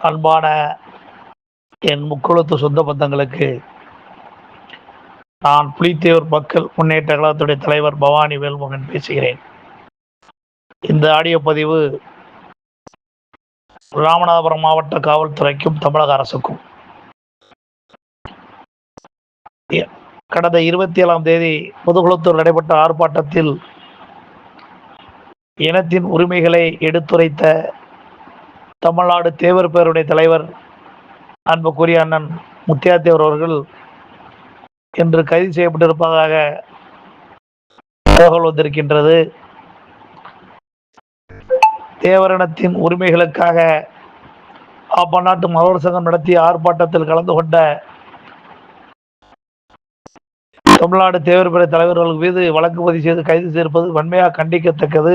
அன்பான என் முக்குளத்து சொந்த பந்தங்களுக்கு நான் புலித்தேவர் மக்கள் முன்னேற்ற கழகத்துடைய தலைவர் பவானி வேல்முகன் பேசுகிறேன். இந்த ஆடியோ பதிவு ராமநாதபுரம் மாவட்ட காவல்துறைக்கும் தமிழக அரசுக்கும். கடந்த இருபத்தி ஏழாம் தேதி முதுகுளத்தூர் நடைபெற்ற ஆர்ப்பாட்டத்தில் இனத்தின் உரிமைகளை எடுத்துரைத்த தமிழ்நாடு தேவர் பேருடைய தலைவர் அன்புக்குரிய அண்ணன் முத்தியாத்தேவர் அவர்கள் இன்று கைது செய்யப்பட்டிருப்பதாக தகவல் வந்திருக்கின்றது. தேவரினத்தின் உரிமைகளுக்காக அப்பநாட்டு மலர் சங்கம் நடத்திய ஆர்ப்பாட்டத்தில் கலந்து கொண்ட தமிழ்நாடு தேவர் பிற தலைவர்கள் மீது வழக்கு பதிவு செய்து கைது செய்திருப்பது வன்மையாக கண்டிக்கத்தக்கது.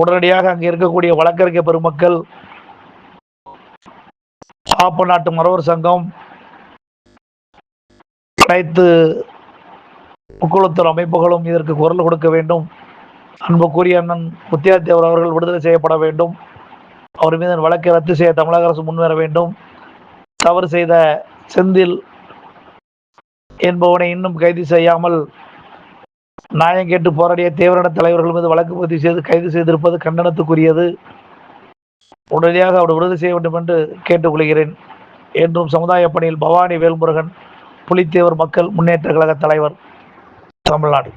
உடனடியாக அங்கே இருக்கக்கூடிய வழக்கறிஞர் பெருமக்கள் பாப்ப நாட்டு மரவர் சங்கம் அனைத்து முக்குளத்தூர் அமைப்புகளும் இதற்கு குரல் கொடுக்க வேண்டும். அன்புக்குரிய அண்ணன் முத்தியாத்தேவர் அவர்கள் விடுதலை செய்யப்பட வேண்டும். அவர் மீது வழக்கை ரத்து செய்ய தமிழக அரசு முன்வர வேண்டும். தவறு செய்த செந்தில் என்பவனை இன்னும் கைது செய்யாமல் நியாயம் கேட்டு போராடிய தீவிர தலைவர்கள் மீது வழக்கு பதிவு செய்து கைது செய்திருப்பது கண்டனத்துக்குரியது. உடனடியாக அவர் விடுதலை செய்ய வேண்டும் என்று கேட்டுக்கொள்கிறேன். என்றும் சமுதாய பணியில் பவானி வேல்முருகன் புலித்தேவர் மக்கள் முன்னேற்ற கழக தலைவர் தமிழ்நாடு.